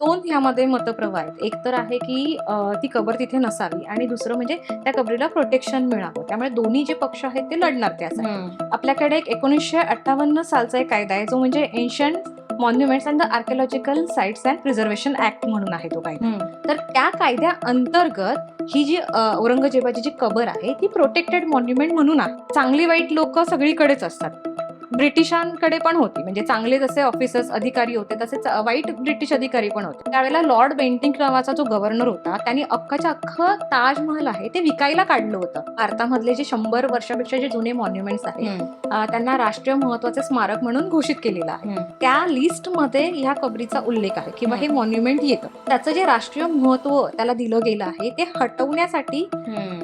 दोन ह्यामध्ये मतप्रवाह आहेत. एक तर आहे की ती कबर तिथे नसावी आणि दुसरं म्हणजे त्या कबरीला प्रोटेक्शन मिळावं. त्यामुळे दोन्ही जे पक्ष आहेत ते लढणार त्यासाठी. आपल्याकडे एक एकोणीसशे अठ्ठावन्न सालचा एक कायदा आहे जो म्हणजे ancient monuments and the archaeological sites and preservation act म्हणून आहे तो कायदा. तर त्या कायद्या अंतर्गत ही जी औरंगजेबाची जी कबर आहे ती प्रोटेक्टेड मॉन्युमेंट म्हणून आहे. चांगली वाईट लोक सगळीकडेच असतात. ब्रिटिशांकडे पण होती. म्हणजे चांगले जसे ऑफिसर्स अधिकारी होते तसेच अ, वाईट ब्रिटिश अधिकारी पण होते. त्यावेळेला लॉर्ड बेंटिंग नावाचा जो गव्हर्नर होता त्यांनी अख्खाच्या अख्खं ताजमहल आहे ते विकायला काढलं होतं. भारतामधले जे शंभर वर्षापेक्षा जे जुने मॉन्युमेंट्स आहेत त्यांना राष्ट्रीय महत्त्वाचे स्मारक म्हणून घोषित केलेलं आहे. त्या लिस्टमध्ये ह्या कबरीचा उल्लेख आहे किंवा हे मॉन्युमेंट येतं. त्याचं जे राष्ट्रीय महत्त्व त्याला दिलं गेलं आहे ते हटवण्यासाठी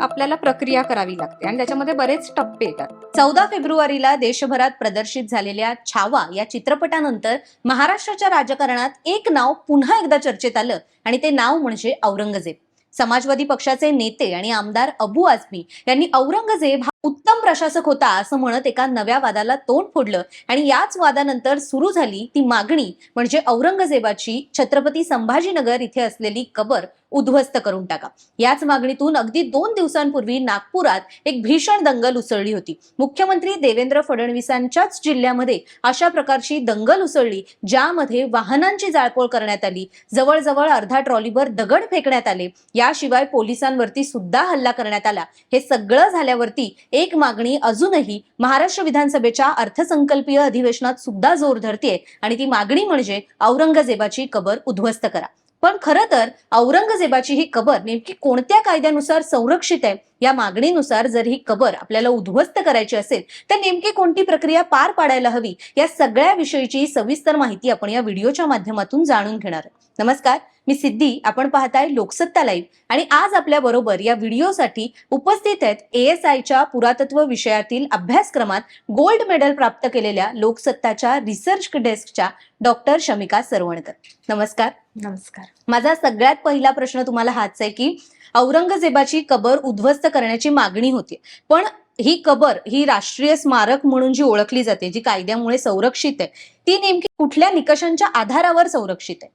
आपल्याला प्रक्रिया करावी लागते. आणि त्याच्यामध्ये बरेच टप्पे येतात. चौदा फेब्रुवारीला देशभरात प्रदर्शित झालेल्या छावा या चित्रपटानंतर महाराष्ट्राच्या राजकारणात एक नाव पुन्हा एकदा चर्चेत आलं आणि ते नाव म्हणजे औरंगजेब. समाजवादी पक्षाचे नेते आणि आमदार अबू आझमी यांनी औरंगजेब उत्तम प्रशासक होता असं म्हणत एका नव्या वादाला तोंड फोडलं. आणि याच वादानंतर सुरू झाली ती मागणी म्हणजे औरंगजेबाची छत्रपती संभाजीनगर इथे असलेली कबर उद्ध्वस्त करून टाका. याच मागणीतून अगदी दोन दिवसांपूर्वी नागपुरात एक भीषण दंगल उसळली होती. मुख्यमंत्री देवेंद्र फडणवीसांच्याच जिल्ह्यामध्ये अशा प्रकारची दंगल उसळली ज्यामध्ये वाहनांची जाळपोळ करण्यात आली जवळजवळ अर्धा ट्रॉलीवर दगड फेकण्यात आले याशिवाय पोलिसांवरती सुद्धा हल्ला करण्यात आला. हे सगळं झाल्यावरती एक मागणी अजूनही महाराष्ट्र विधानसभेच्या अर्थसंकल्पीय अधिवेशनात सुद्धा जोर धरतीये आणि ती मागणी म्हणजे औरंगजेबाची कबर उद्ध्वस्त करा. पण खरं तर औरंगजेबाची ही कबर नेमकी कोणत्या कायद्यानुसार संरक्षित आहे या मागणीनुसार जर ही कबर आपल्याला उद्ध्वस्त करायची असेल तर नेमकी कोणती प्रक्रिया पार पाडायला हवी या सगळ्या विषयीची सविस्तर माहिती आपण या व्हिडिओच्या माध्यमातून जाणून घेणार आहोत. नमस्कार मी सिद्धी. आपण पाहताय लोकसत्ता लाईव्ह. आणि आज आपल्या बरोबर या व्हिडिओसाठी उपस्थित आहेत एएस आयच्या पुरातत्व विषयातील अभ्यासक्रमात गोल्ड मेडल प्राप्त केलेल्या लोकसत्ताच्या रिसर्च डेस्कच्या डॉक्टर शमिका सरवणकर. नमस्कार. नमस्कार. माझा सगळ्यात पहिला प्रश्न तुम्हाला हाच आहे की औरंगजेबाची कबर उद्ध्वस्त करण्याची मागणी होती. पण ही कबर ही राष्ट्रीय स्मारक म्हणून जी ओळखली जाते जी कायद्यामुळे संरक्षित आहे ती नेमकी कुठल्या निकषांच्या आधारावर संरक्षित आहे?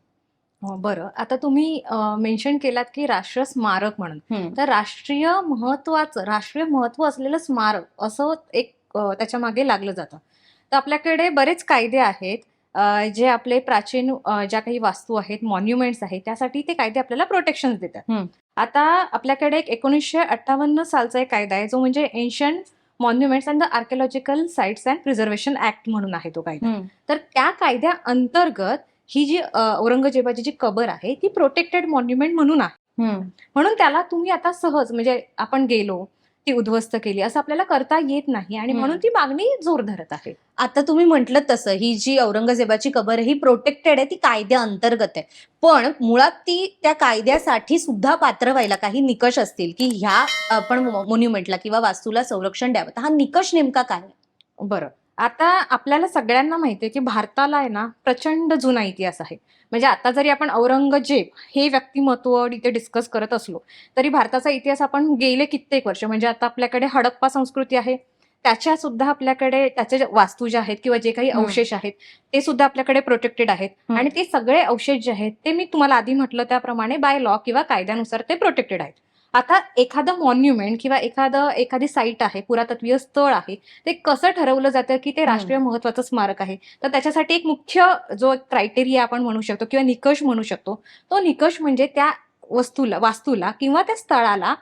हो, बरं. आता तुम्ही मेन्शन केलात की राष्ट्रीय स्मारक म्हणून. तर राष्ट्रीय महत्वाचं राष्ट्रीय महत्त्व असलेलं स्मारक असं एक त्याच्यामागे लागलं जातं. तर आपल्याकडे बरेच कायदे आहेत जे आपले प्राचीन ज्या काही वास्तू आहेत मॉन्युमेंट्स आहेत त्यासाठी ते कायदे आपल्याला प्रोटेक्शन देतात. आता आपल्याकडे एक एकोणीसशे अठ्ठावन्न सालचा एक कायदा आहे जो म्हणजे ancient monuments and the archaeological sites and preservation act म्हणून आहे तो कायदा. तर त्या कायद्या अंतर्गत ही जी औरंगजेबाची जी कबर आहे ती प्रोटेक्टेड मॉन्युमेंट म्हणून आहे. म्हणून त्याला तुम्ही आता सहज म्हणजे आपण गेलो ती उद्ध्वस्त केली. असं आपल्याला करता येत नाही आणि. म्हणून ती मागणी जोर धरत आहे. आता तुम्ही म्हटलं तसं ही जी औरंगजेबाची कबर आहे ही प्रोटेक्टेड आहे ती कायद्या अंतर्गत आहे. पण मुळात ती त्या कायद्यासाठी सुद्धा पात्र व्हायला काही निकष असतील की ह्या आपण मोन्युमेंटला किंवा वास्तूला संरक्षण द्यावं. तर हा निकष नेमका काय आहे? बरं. आता आपल्याला सगळ्यांना माहिती आहे की भारताला आहे ना प्रचंड जुना इतिहास आहे म्हणजे आता जरी आपण औरंगजेब हे व्यक्तिमत्व इथे डिस्कस करत असलो तरी भारताचा इतिहास आपण गेले कित्येक वर्ष म्हणजे आता आपल्याकडे हडप्पा संस्कृती आहे त्याच्या सुद्धा आपल्याकडे त्याचे जे वास्तू ज्या आहेत किंवा जे काही. अवशेष आहेत ते सुद्धा आपल्याकडे प्रोटेक्टेड आहेत. आणि ते सगळे अवशेष जे आहेत ते मी तुम्हाला आधी म्हटलं त्याप्रमाणे बाय लॉ किंवा कायद्यानुसार ते प्रोटेक्टेड आहेत आता एखादं मॉन्युमेंट किंवा एखादं एखादी साईट आहे पुरातत्वीय स्थळ आहे ते कसं ठरवलं जातं की ते राष्ट्रीय महत्वाचं स्मारक आहे? तर त्याच्यासाठी एक मुख्य जो क्रायटेरिया आपण म्हणू शकतो किंवा निकष म्हणू शकतो तो निकष म्हणजे त्या वस्तूला वास्तूला किंवा त्या स्थळाला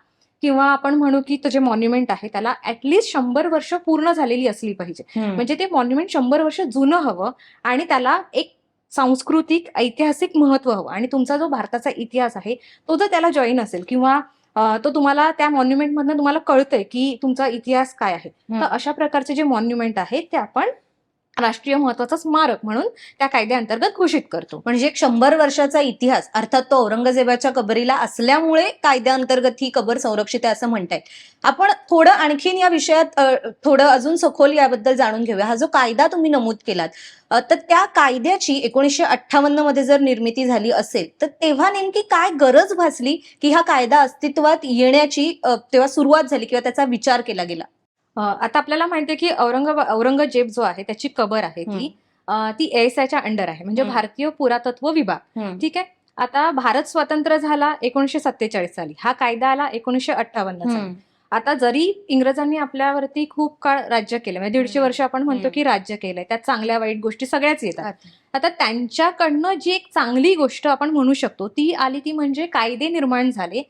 किंवा आपण म्हणू की तो जे मॉन्युमेंट आहे त्याला ऍटलिस्ट शंभर वर्ष पूर्ण झालेली असली पाहिजे. म्हणजे ते मॉन्युमेंट शंभर वर्ष जुनं हवं आणि त्याला एक सांस्कृतिक ऐतिहासिक महत्त्व हवं. आणि तुमचा जो भारताचा इतिहास आहे तो जर त्याला जॉईन असेल किंवा तो तुम्हाला त्या मॉन्युमेंट मधनं तुम्हाला कळतंय की तुमचा इतिहास काय आहे. तर अशा प्रकारचे जे मॉन्युमेंट आहेत ते आपण राष्ट्रीय महत्त्वाचा स्मारक म्हणून त्या कायद्याअंतर्गत घोषित करतो. म्हणजे शंभर वर्षाचा इतिहास अर्थात तो औरंगजेबाच्या कबरीला असल्यामुळे कायद्याअंतर्गत ही कबर संरक्षित आहे असं म्हणताय आपण थोडं आणखीन या विषयात थोडं अजून सखोल याबद्दल जाणून घेऊया. हा जो कायदा तुम्ही नमूद केलात तर त्या कायद्याची एकोणीसशे अठ्ठावन्नमध्ये जर निर्मिती झाली असेल तर तेव्हा नेमकी काय गरज भासली की हा कायदा अस्तित्वात येण्याची तेव्हा सुरुवात झाली किंवा त्याचा विचार केला गेला? आता आपल्याला माहितीये की औरंग औरंगजेब जो आहे त्याची कबर आहे ती ती एएसआयच्या अंडर आहे. म्हणजे. भारतीय पुरातत्व विभाग. ठीक आहे? आता भारत स्वतंत्र झाला एकोणीशे सत्तेचाळीस साली. हा कायदा आला एकोणीशे अठ्ठावन्न साली. आता जरी इंग्रजांनी आपल्यावरती खूप काळ राज्य केलं म्हणजे दीडशे. वर्ष आपण म्हणतो. की राज्य केलंय त्यात चांगल्या वाईट गोष्टी सगळ्याच येतात. आता त्यांच्याकडनं जी एक चांगली गोष्ट आपण म्हणू शकतो ती आली ती म्हणजे कायदे निर्माण झाले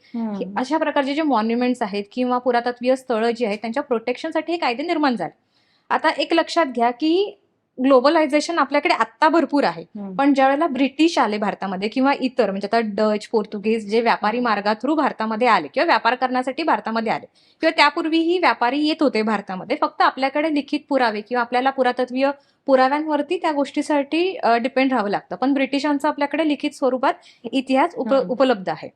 अशा प्रकारचे जे मॉन्युमेंट्स आहेत किंवा पुरातत्वीय स्थळं जी आहेत त्यांच्या प्रोटेक्शनसाठी हे कायदे निर्माण झाले आता एक लक्षात घ्या की ग्लोबलायझेशन आपल्याकडे आत्ता भरपूर आहे. पण ज्यावेळेला ब्रिटिश आले भारतामध्ये किंवा इतर म्हणजे आता डच पोर्तुगीज जे व्यापारी मार्गा थ्रू भारतामध्ये आले किंवा व्यापार करण्यासाठी भारतामध्ये आले किंवा त्यापूर्वीही व्यापारी येत होते भारतामध्ये फक्त आपल्याकडे लिखित पुरावे किंवा आपल्याला पुरातत्वीय पुराव्यांवरती त्या गोष्टीसाठी डिपेंड राहावं लागतं पण ब्रिटिशांचं आपल्याकडे लिखित स्वरूपात इतिहास. उपलब्ध आहे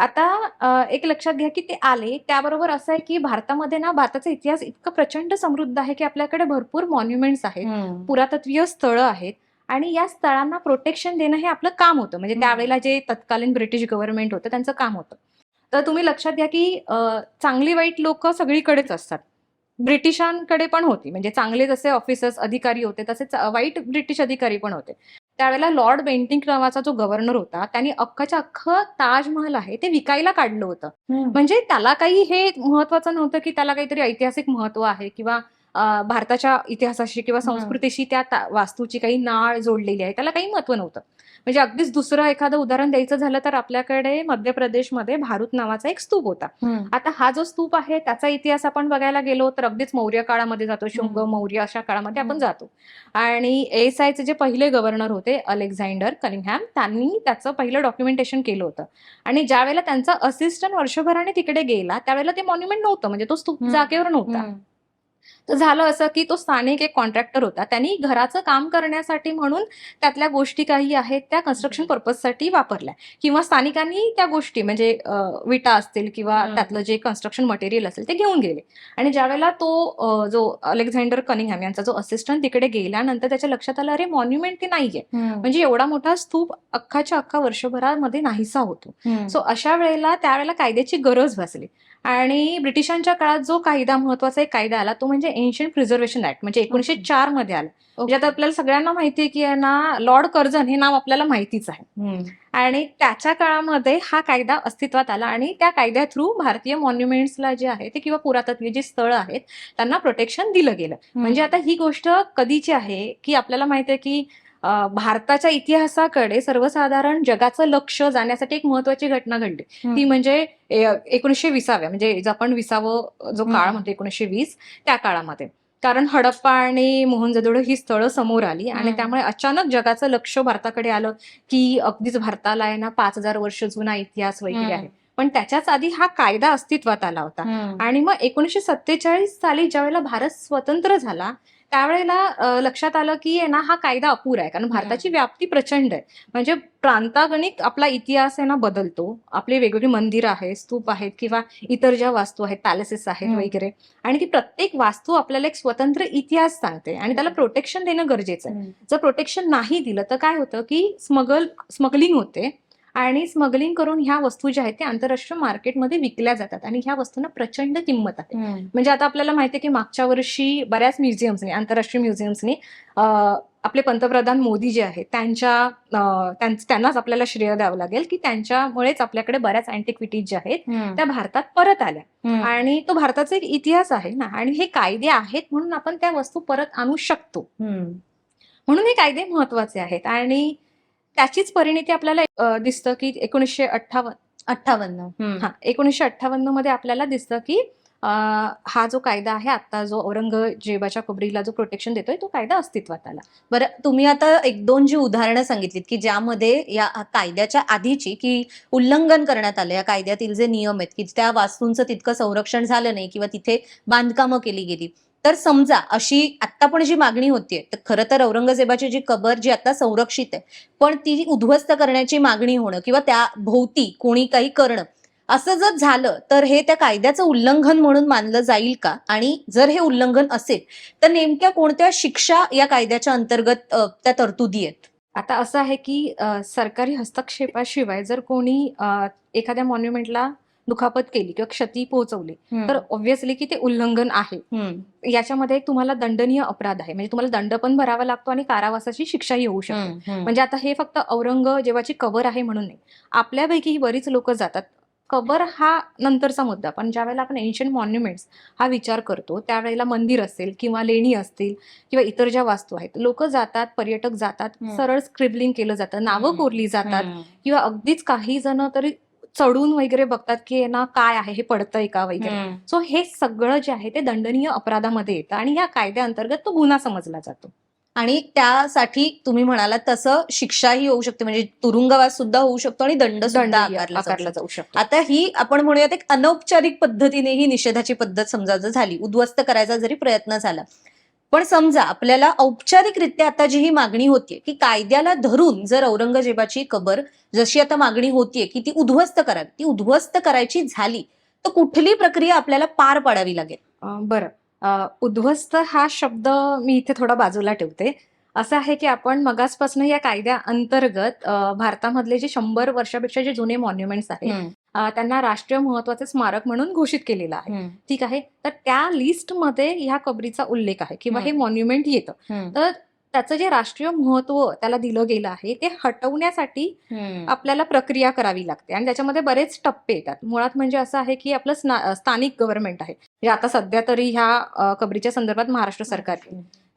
आता एक लक्षात घ्या की ते आले त्याबरोबर असं आहे की भारतामध्ये ना भारताचा इतिहास इतकं प्रचंड समृद्ध आहे की आपल्याकडे भरपूर मॉन्युमेंट्स आहेत. पुरातत्वीय स्थळं आहेत आणि या स्थळांना प्रोटेक्शन देणं हे आपलं काम होतं. म्हणजे. त्यावेळेला जे तत्कालीन ब्रिटिश गव्हर्नमेंट होतं त्यांचं काम होतं. तर तुम्ही लक्षात घ्या की चांगली वाईट लोक सगळीकडेच असतात. ब्रिटिशांकडे पण होती. म्हणजे चांगले जसे ऑफिसर्स अधिकारी होते तसेच वाईट ब्रिटिश अधिकारी पण होते. त्यावेळेला लॉर्ड बेंटिंग नावाचा जो गव्हर्नर होता त्यांनी अख्खाच्या अख्खं ताजमहल आहे ते विकायला काढलं होतं. म्हणजे त्याला काही हे महत्वाचं नव्हतं की त्याला काहीतरी ऐतिहासिक महत्त्व आहे किंवा भारताच्या इतिहासाशी किंवा. संस्कृतीशी त्या वास्तूची काही नाळ जोडलेली आहे त्याला काही महत्त्व नव्हतं म्हणजे अगदीच दुसरं एखादं उदाहरण द्यायचं झालं तर आपल्याकडे मध्य प्रदेशमध्ये भारूत नावाचा एक स्तूप होता. आता हा जो स्तूप आहे त्याचा इतिहास आपण बघायला गेलो तर अगदीच मौर्य काळामध्ये जातो शुंग. मौर्य अशा काळामध्ये आपण. जातो आणि एस आयचे जे पहिले गव्हर्नर होते अलेक्झांडर कनिंगहॅम त्यांनी त्याचं पहिलं डॉक्युमेंटेशन केलं होतं आणि ज्या वेळेला त्यांचा असिस्टंट वर्षभराने तिकडे गेला त्यावेळेला ते मॉन्युमेंट नव्हतं म्हणजे तो स्तूप. जागेवर नव्हता. तर झालं असं की तो स्थानिक एक कॉन्ट्रॅक्टर होता. त्यांनी घराचं काम करण्यासाठी म्हणून त्यातल्या गोष्टी काही आहेत त्या कन्स्ट्रक्शन पर्पजसाठी वापरल्या. किंवा स्थानिकांनी त्या गोष्टी म्हणजे विटा असतील किंवा. त्यातलं जे कन्स्ट्रक्शन मटेरियल असेल ते घेऊन गेले. आणि ज्यावेळेला तो जो अलेक्झांडर कनिंगहॅम यांचा जो असिस्टंट तिकडे गेल्यानंतर त्याच्या लक्षात आलं अरे मॉन्युमेंट ते नाहीये. म्हणजे एवढा मोठा स्तूप अख्खाच्या अख्खा वर्षभरामध्ये नाहीसा होतो. सो अशा वेळेला त्यावेळेला कायद्याची गरज भासली. आणि ब्रिटिशांच्या काळात जो कायदा महत्त्वाचा एक कायदा आला तो म्हणजे एन्शियंट प्रिझर्वेशन ऍक्ट म्हणजे एकोणीशे. चारमध्ये आला म्हणजे आता. आपल्याला सगळ्यांना माहिती आहे की ना लॉर्ड कर्झन हे नाव आपल्याला माहितीच आहे. आणि त्याच्या काळामध्ये हा कायदा अस्तित्वात आला आणि त्या कायद्या थ्रू भारतीय मॉन्युमेंट्सला जे आहे ते किंवा पुरातत्वीय जी स्थळं आहेत त्यांना प्रोटेक्शन दिलं गेलं म्हणजे आता ही गोष्ट कधीची आहे की आपल्याला माहिती आहे की भारताच्या इतिहासाकडे सर्वसाधारण जगाचं लक्ष जाण्यासाठी एक महत्वाची घटना घडली. ती म्हणजे एकोणीसशे विसाव्या म्हणजे आपण विसावं जो काळ. म्हणतो एकोणीसशे वीस त्या काळामध्ये कारण हडप्पा आणि मोहनजोदडो ही स्थळं समोर आली आणि. त्यामुळे अचानक जगाचं लक्ष भारताकडे आलं की अगदीच भारताला आहे ना पाच हजार वर्ष जुना इतिहास वगैरे. आहे पण त्याच्याच आधी हा कायदा अस्तित्वात आला होता. आणि मग एकोणीसशे सत्तेचाळीस साली ज्यावेळेला भारत स्वतंत्र झाला त्यावेळेला लक्षात आलं की आहे ना हा कायदा अपुरा आहे. कारण भारताची व्याप्ती प्रचंड आहे. म्हणजे प्रांतागणिक आपला इतिहास आहे ना बदलतो. आपले वेगवेगळी मंदिरं आहेत स्तूप आहेत किंवा इतर ज्या वास्तू आहेत पॅलेसेस आहेत. वगैरे. आणि ती प्रत्येक वास्तू आपल्याला एक स्वतंत्र इतिहास सांगते. आणि त्याला. प्रोटेक्शन देणं गरजेचं आहे. जर प्रोटेक्शन नाही दिलं तर काय होतं की स्मगल स्मगलिंग होते. आणि स्मगलिंग करून ह्या वस्तू ज्या आहेत त्या आंतरराष्ट्रीय मार्केटमध्ये विकल्या जातात आणि ह्या वस्तूंना प्रचंड किंमत आहे. म्हणजे आता आपल्याला माहिती आहे की मागच्या वर्षी बऱ्याच म्युझियम्सनी आंतरराष्ट्रीय म्युझियम्सनी आपले पंतप्रधान मोदी जे आहेत त्यांच्या त्यांनाच आपल्याला श्रेय द्यावं लागेल की त्यांच्यामुळेच आपल्याकडे बऱ्याच अँटिक्विटीज ज्या आहेत. त्या भारतात परत आल्या. आणि तो भारताचा एक इतिहास आहे ना आणि हे कायदे आहेत म्हणून आपण त्या वस्तू परत आणू शकतो. म्हणून हे कायदे महत्त्वाचे आहेत आणि त्याचीच परिणिती आपल्याला दिसतं की एकोणीसशे अठ्ठावन्न अठ्ठावन्न. हम्म. हा एकोणीसशे अठ्ठावन्नमध्ये आपल्याला दिसतं की हा जो कायदा आहे आता जो औरंगजेबाच्या कबरीला जो प्रोटेक्शन देतोय तो कायदा अस्तित्वात आला. बरं तुम्ही आता एक दोन जी उदाहरणं सांगितलीत की ज्यामध्ये या कायद्याच्या आधीची की उल्लंघन करण्यात आलं या कायद्यातील जे नियम आहेत की त्या वास्तूंचं तितकं संरक्षण झालं नाही किंवा तिथे बांधकामं केली गेली. तर समजा अशी आत्ता पण जी मागणी होतीये तर खरं तर औरंगजेबाची जी कबर जी आता संरक्षित आहे पण ती उद्ध्वस्त करण्याची मागणी होणं किंवा त्या भोवती कोणी काही करणं असं जर झालं तर हे त्या कायद्याचं उल्लंघन म्हणून मानलं जाईल का? आणि जर हे उल्लंघन असेल तर नेमक्या कोणत्या शिक्षा या कायद्याच्या अंतर्गत त्या तरतुदी आहेत? आता असं आहे की सरकारी हस्तक्षेपाशिवाय जर कोणी एखाद्या मॉन्युमेंटला दुखापत केली किंवा क्षती पोहोचवली तर ऑब्व्हियसली की ते उल्लंघन आहे. याच्यामध्ये एक तुम्हाला दंडनीय अपराध आहे म्हणजे तुम्हाला दंड पण भरावा लागतो आणि कारावासाची शिक्षाही होऊ शकते. म्हणजे आता हे फक्त औरंगजेबाची कबर आहे म्हणून नाही आपल्यापैकी ही बरीच लोक जातात कबर हा नंतरचा मुद्दा पण ज्यावेळेला आपण एन्शियंट मॉन्युमेंट्स हा विचार करतो त्यावेळेला मंदिर असेल किंवा लेणी असतील किंवा इतर ज्या वास्तू आहेत लोक जातात पर्यटक जातात. सरळ स्क्रिबलिंग केलं जातं नावं. कोरली जातात. किंवा अगदीच काही जण तरी चढून वगैरे बघतात की ना काय आहे हे पडतंय का वगैरे. सो हे सगळं जे आहे ते दंडनीय अपराधामध्ये येतं आणि या कायद्याअंतर्गत तो गुन्हा समजला जातो आणि त्यासाठी तुम्ही म्हणालात तसं शिक्षाही होऊ शकते म्हणजे तुरुंगवास सुद्धा होऊ शकतो आणि दंड सुद्धा आकारला जाऊ आकारला शकतो. जाऊ शकतो आता ही आपण म्हणूयात एक अनौपचारिक पद्धतीने ही निषेधाची पद्धत समजा जर झाली उद्ध्वस्त करायचा जरी प्रयत्न झाला पण समजा आपल्याला औपचारिकरित्या आता जी ही मागणी होतीये की कायद्याला धरून जर औरंगजेबाची कबर जशी आता मागणी होतीये की ती उद्ध्वस्त करावी ती उद्ध्वस्त करायची झाली तर कुठली प्रक्रिया आपल्याला पार पाडावी लागेल? बरं. उद्ध्वस्त हा शब्द मी इथे थोडा बाजूला ठेवते. असं आहे की आपण मगासपासून या कायद्या अंतर्गत भारतामधले जे शंभर वर्षापेक्षा जे जुने मॉन्युमेंट्स आहेत त्यांना राष्ट्रीय महत्त्वाचे स्मारक म्हणून घोषित केलेलं आहे. ठीक आहे? तर त्या लिस्टमध्ये ह्या कबरीचा उल्लेख आहे किंवा हे. मॉन्युमेंट येतं. तर त्याचं जे राष्ट्रीय महत्त्व त्याला दिलं गेलं आहे ते हटवण्यासाठी आपल्याला प्रक्रिया करावी लागते. आणि त्याच्यामध्ये बरेच टप्पे येतात. मुळात म्हणजे असं आहे की आपलं स्थानिक गव्हर्नमेंट आहे. म्हणजे आता सध्या तरी ह्या कबरीच्या संदर्भात महाराष्ट्र सरकार.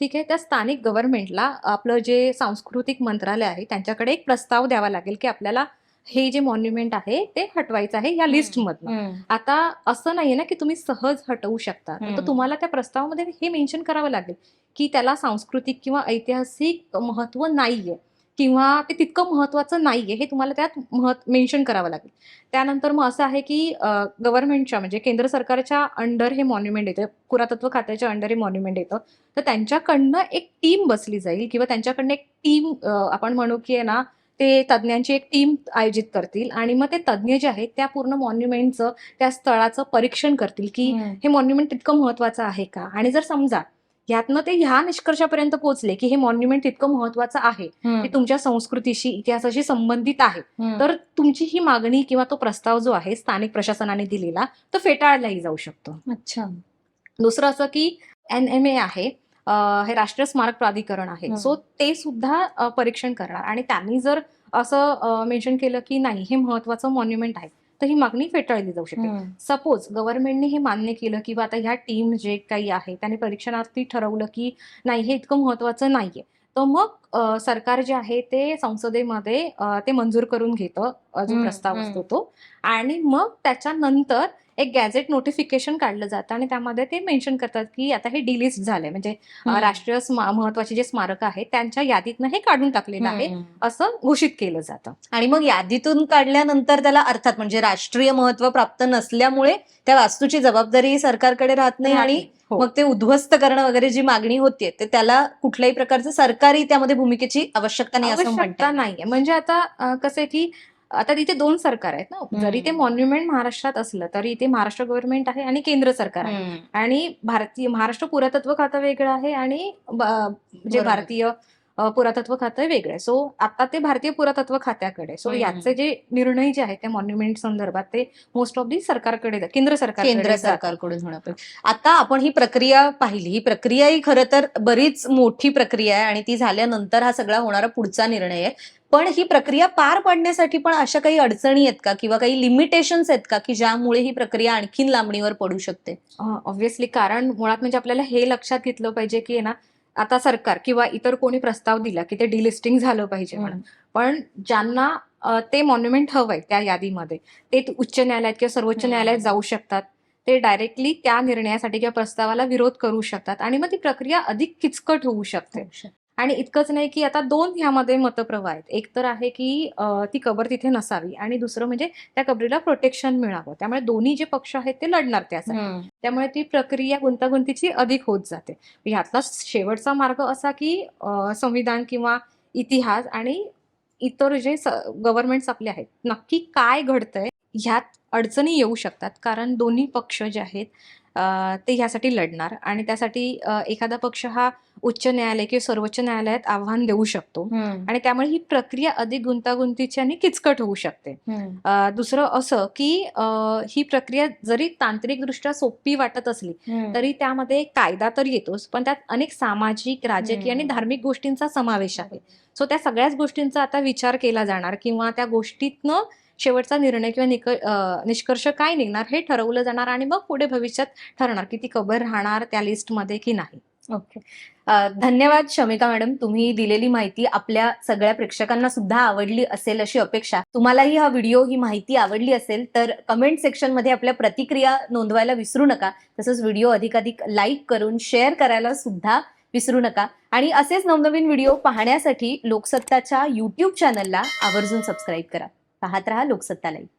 ठीक आहे? त्या स्थानिक गव्हर्नमेंटला आपलं जे सांस्कृतिक मंत्रालय आहे त्यांच्याकडे एक प्रस्ताव द्यावा लागेल की आपल्याला हे जे मॉन्युमेंट आहे ते हटवायचं आहे या. लिस्टमधनं आता असं नाहीये ना की तुम्ही सहज हटवू शकता. तर. तुम्हाला त्या प्रस्तावामध्ये हे मेन्शन करावं लागेल की त्याला सांस्कृतिक किंवा ऐतिहासिक महत्त्व नाहीये किंवा ते तितकं महत्वाचं नाहीये हे तुम्हाला त्यात महत् मेन्शन करावं लागेल. त्यानंतर मग असं आहे की गव्हर्नमेंटच्या म्हणजे केंद्र सरकारच्या अंडर हे मॉन्युमेंट येतं पुरातत्व खात्याच्या अंडर हे मॉन्युमेंट येतं. तर त्यांच्याकडनं एक टीम बसली जाईल किंवा त्यांच्याकडनं एक टीम आपण म्हणू की आहे ना ते तज्ज्ञांची एक टीम आयोजित करतील आणि मग ते तज्ज्ञ जे आहेत त्या पूर्ण मॉन्युमेंटचं त्या स्थळाचं परीक्षण करतील की हे मॉन्युमेंट तितकं महत्वाचं आहे का? आणि जर समजा यातनं ते ह्या निष्कर्षापर्यंत पोहोचले की हे मॉन्युमेंट तितकं महत्वाचं आहे ते तुमच्या संस्कृतीशी इतिहासाशी संबंधित आहे तर तुमची ही मागणी किंवा तो प्रस्ताव जो आहे स्थानिक प्रशासनाने दिलेला तो फेटाळलाही जाऊ शकतो. अच्छा. दुसरं असं की एन एम ए आहे हे राष्ट्रीय स्मारक प्राधिकरण आहे. सो ते सुद्धा परीक्षण करणार. आणि त्यांनी जर असं मेन्शन केलं की नाही हे महत्वाचं मॉन्युमेंट आहे तर ही मागणी फेटाळली जाऊ शकते. सपोज गव्हर्नमेंटने हे मान्य केलं किंवा आता ह्या टीम जे काही आहे त्याने परीक्षणार्थी ठरवलं की नाही हे इतकं महत्वाचं नाहीये. तर मग सरकार जे आहे ते संसदेमध्ये ते मंजूर करून घेतं जो प्रस्ताव. असतो तो आणि मग त्याच्यानंतर एक गॅझेट नोटिफिकेशन काढलं जातं आणि त्यामध्ये ते मेन्शन करतात की आता हे डिलिस्ट झालंय म्हणजे. राष्ट्रीय महत्त्वाचे जे स्मारक आहेत त्यांच्या यादीतनं हे काढून टाकलेलं आहे असं घोषित केलं जातं आणि मग यादीतून काढल्यानंतर त्याला अर्थात म्हणजे राष्ट्रीय महत्त्व प्राप्त नसल्यामुळे त्या वास्तूची जबाबदारी सरकारकडे राहत नाही आणि हो. मग ते उद्ध्वस्त करणं वगैरे जी मागणी होतीये ते त्याला कुठल्याही प्रकारचं सरकारी त्यामध्ये भूमिकेची आवश्यकता नाही असं आवश्यकता म्हणतात. नाहीये. म्हणजे आता कसं आहे की आता तिथे दोन सरकार आहेत ना. जरी ते मॉन्युमेंट महाराष्ट्रात असलं तरी इथे महाराष्ट्र गव्हर्नमेंट आहे आणि केंद्र सरकार आहे. आणि भारतीय महाराष्ट्र पुरातत्व खातं वेगळं आहे आणि जे. भारतीय पुरातत्व खातं वेगळं आहे. सो आता ते भारतीय पुरातत्व खात्याकडे सो. याचे जे निर्णय जे आहेत त्या मॉन्युमेंट संदर्भात ते मोस्ट ऑफ दी सरकारकडे केंद्र सरकार केंद्र सरकारकडून होणं पाहिजे. आता आपण ही प्रक्रिया पाहिली. ही प्रक्रिया ही खरं तर बरीच मोठी प्रक्रिया आहे आणि ती झाल्यानंतर हा सगळा होणारा पुढचा निर्णय आहे. पण ही प्रक्रिया पार पाडण्यासाठी पण अशा काही अडचणी आहेत का? किंवा काही लिमिटेशन्स आहेत का? की ज्यामुळे ही प्रक्रिया आणखीन लांबणीवर पडू शकते? ऑब्व्हियसली कारण मुळात म्हणजे आपल्याला हे लक्षात घेतलं पाहिजे की ना आता सरकार किंवा इतर कोणी प्रस्ताव दिला की ते डिलिस्टिंग झालं पाहिजे म्हणून. पण ज्यांना ते मॉन्युमेंट हवंय त्या यादीमध्ये ते उच्च न्यायालयात किंवा सर्वोच्च. न्यायालयात जाऊ शकतात. ते डायरेक्टली त्या निर्णयासाठी किंवा प्रस्तावाला विरोध करू शकतात आणि मग ती प्रक्रिया अधिक किचकट होऊ शकते. आणि इतकंच नाही की आता दोन ह्यामध्ये मतप्रवाह आहेत. एक तर आहे की ती कबर तिथे नसावी आणि दुसरं म्हणजे त्या कबरीला प्रोटेक्शन मिळावं. त्यामुळे दोन्ही जे पक्ष आहेत ते लढणार त्यासाठी. त्यामुळे ती प्रक्रिया गुंतागुंतीची अधिक होत जाते. ह्यातला शेवटचा मार्ग असा की संविधान किंवा इतिहास आणि इतर जे गव्हर्नमेंट्स आपले आहेत नक्की काय घडतंय ह्यात अडचणी येऊ शकतात. कारण दोन्ही पक्ष जे आहेत ते ह्यासाठी लढणार आणि त्यासाठी एखादा पक्ष हा उच्च न्यायालय किंवा सर्वोच्च न्यायालयात आव्हान देऊ शकतो. आणि त्यामुळे ही प्रक्रिया अधिक गुंतागुंतीची आणि किचकट होऊ शकते. दुसरं असं की ही प्रक्रिया जरी तांत्रिकदृष्ट्या सोपी वाटत असली तरी त्यामध्ये कायदा तर येतोच पण त्यात अनेक सामाजिक राजकीय आणि. धार्मिक गोष्टींचा समावेश आहे. सो त्या सगळ्याच गोष्टींचा आता विचार केला जाणार किंवा त्या गोष्टीतनं शेवटचा निर्णय किंवा निक निष्कर्ष काय निघणार हे ठरवलं जाणार आणि मग पुढे भविष्यात ठरणार की ती कबर राहणार त्या लिस्टमध्ये की नाही. ओके. अ, धन्यवाद शमिका मॅडम तुम्ही दिलेली माहिती आपल्या सगळ्या प्रेक्षकांना सुद्धा आवडली असेल अशी अपेक्षा. तुम्हालाही हा व्हिडिओ ही माहिती आवडली असेल तर कमेंट सेक्शनमध्ये आपल्या प्रतिक्रिया नोंदवायला विसरू नका. तसंच व्हिडिओ अधिकाधिक लाईक करून शेअर करायला सुद्धा विसरू नका. आणि असेच नवनवीन व्हिडिओ पाहण्यासाठी लोकसत्ताच्या युट्यूब चॅनलला आवर्जून सबस्क्राईब करा. पाहत रहा लोकसत्ता लाईव्ह